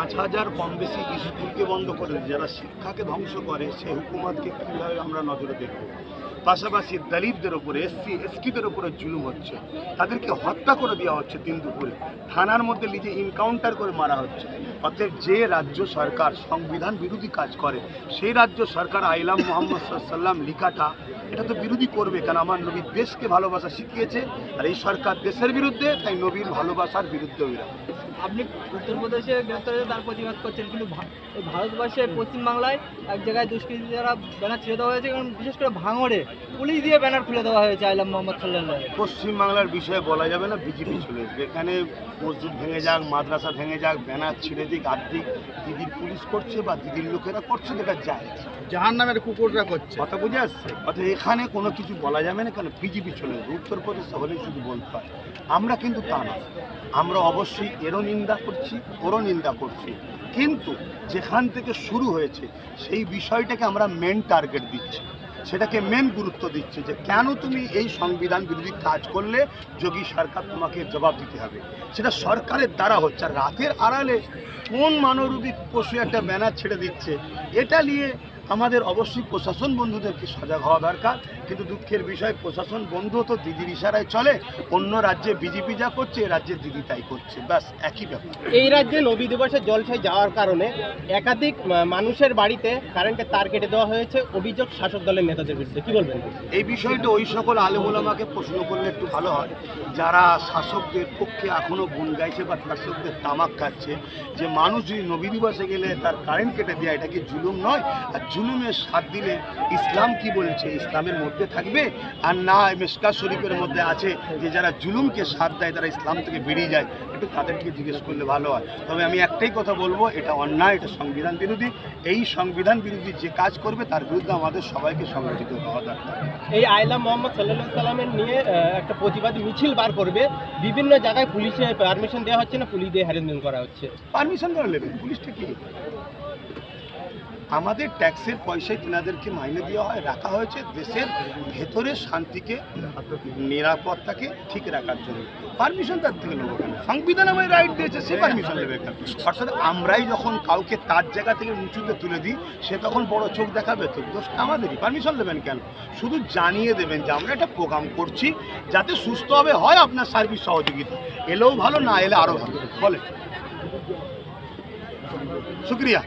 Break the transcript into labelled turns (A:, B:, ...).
A: পাঁচ হাজার কম বেশি স্কুলকে বন্ধ করে যারা শিক্ষাকে ধ্বংস করে, সেই হুকুমতকে কীভাবে আমরা নজরে দেখব? পাশাপাশি দলিতদের ওপরে এসসি এসটিদের ওপরে জুলুম হচ্ছে। তাদেরকে হত্যা করে দেওয়া হচ্ছে দিন দুপুরে। থানার মধ্যে নিজে ইনকাউন্টার করে মারা হচ্ছে। অতএব যে রাজ্য সরকার সংবিধান বিরোধী কাজ করে, সেই রাজ্য সরকার আইলাম মোহাম্মদ সাল্লাম লিখাটা, এটা তো বিরোধী করবে কেন? আমার নবী দেশকে ভালোবাসা শিখিয়েছে, আর এই সরকার দেশের বিরুদ্ধে, তাই নবীর ভালোবাসার বিরুদ্ধে
B: আপনি উত্তরপ্রদেশে গ্রেপ্তার হয়ে তার প্রতিবাদ করছেন, কিন্তু ভারতবর্ষের পশ্চিমবাংলায় এক জায়গায় দুষ্কৃতীরা ব্যানার ছেড়ে দেওয়া হয়েছে, এবং বিশেষ করে ভাঙড়ে। পুলিশ দিয়ে ব্যানার খুলে দেওয়া হয়েছে আইলাম মোহাম্মদ সাল্লাহ
A: পশ্চিমবাংলার বিষয়ে বলা যাবে না বিজেপি চলে আসবে এখানে মসজিদ ভেঙে যাক মাদ্রাসা ভেঙে যাক ব্যানার ছিঁড়ে দিক আর্থিক দিদির পুলিশ করছে বা দিদির লোকেরা করছে দেখা যায়।
C: জাহান নামের কুকুররা করছে।
A: কথা বুঝে আসছে? অর্থাৎ এখানে কোনো কিছু বলা যাবে না কেন বিজেপি চলে আসবে উত্তরপ্রদেশে হলেই শুধু বলতে হয়। আমরা কিন্তু তা না। আমরা অবশ্যই এরও নিন্দা করছি ওরও নিন্দা করছি। কিন্তু যেখান থেকে শুরু হয়েছে সেই বিষয়টাকে আমরা মেন টার্গেট দিচ্ছি। সেটাকে মেন গুরুত্ব দিচ্ছে যে কেন তুমি এই সংবিধান বিরোধী কাজ করলে যোগী সরকার তোমাকে জবাব দিতে হবে। সেটা সরকারের দ্বারা হচ্ছে। রাতের আড়ালে কোন মানবরূপী পশু একটা ব্যানার ছেড়ে দিচ্ছে, এটা নিয়ে আমাদের অবশ্যই প্রশাসন বন্ধুদেরকে সজাগ হওয়া দরকার কিন্তু দুঃখের বিষয় প্রশাসন বন্ধু তো দিদির ইশারায় চলে অন্য রাজ্যে বিজেপি যা করছে এ রাজ্যে দিদি তাই করছে ব্যাস একই ব্যাপার।
D: এই রাজ্যে নবী দিবসের জলসায় যাওয়ার কারণে একাধিক মানুষের বাড়িতে কারেন্টের তার কেটে দেওয়া হয়েছে অভিযোগ শাসক দলের নেতাদের বিরুদ্ধে কি বলবেন?
A: এই বিষয়টা ওই সকল আলেমুলামাকে প্রশ্ন করলে একটু ভালো হয়। যারা শাসকদের পক্ষে এখনও গুণ গাইছে বা শাসকদের তামাক খাচ্ছে যে মানুষ যদি নবী দিবসে গেলে তার কারেন্ট কেটে দেয় এটা কি জুলুম নয়? আর জুলুমের সাথ দিলে ইসলাম কি বলছে? ইসলামের মধ্যে থাকবে আর না মেসকা শরীফের মধ্যে আছে যে যারা জুলুমকে সাথ দেয় তারা ইসলাম থেকে বেরিয়ে যায়। একটু তাদেরকে জিজ্ঞেস করলে ভালো হয়। তবে আমি একটাই কথা বলব এটা অন্যায় এটা সংবিধান বিরোধী। এই সংবিধান বিরোধী যে কাজ করবে তার বিরুদ্ধে আমাদের সবাইকে সংগঠিত হওয়া দরকার।
D: এই আইলা মোহাম্মদ সাল্লাহ সাল্লামের নিয়ে একটা প্রতিবাদী মিছিল বার করবে। বিভিন্ন জায়গায় পুলিশে পারমিশন দেওয়া হচ্ছে না পুলিশ দিয়ে হ্যারেসমেন্ট করা হচ্ছে?
A: পারমিশন করে নেবেন পুলিশটা কি? আমাদের ট্যাক্সের পয়সায় তেনাদেরকে মাইনে দেওয়া হয়, রাখা হয়েছে। দেশের ভেতরে শান্তিকে, নিরাপত্তাকে ঠিক রাখার জন্য। পারমিশন তার থেকে নেব কেন? সংবিধান আমায় রাইট দিয়েছে, সে পারমিশন নেবে কেন? অর্থাৎ আমরাই যখন কাউকে তার জায়গা থেকে উঁচুতে তুলে দিই, সে তখন বড় চোখ দেখাবে তো। দোষটা আমাদেরই। পারমিশন দেবেন কেন? শুধু জানিয়ে দেবেন যে, আমরা একটা প্রোগ্রাম করছি, যাতে সুস্থভাবে হয় আপনার সার্ভিস সহযোগিতা। এলেও ভালো, না এলে আরও ভালো। বলে শুক্রিয়া।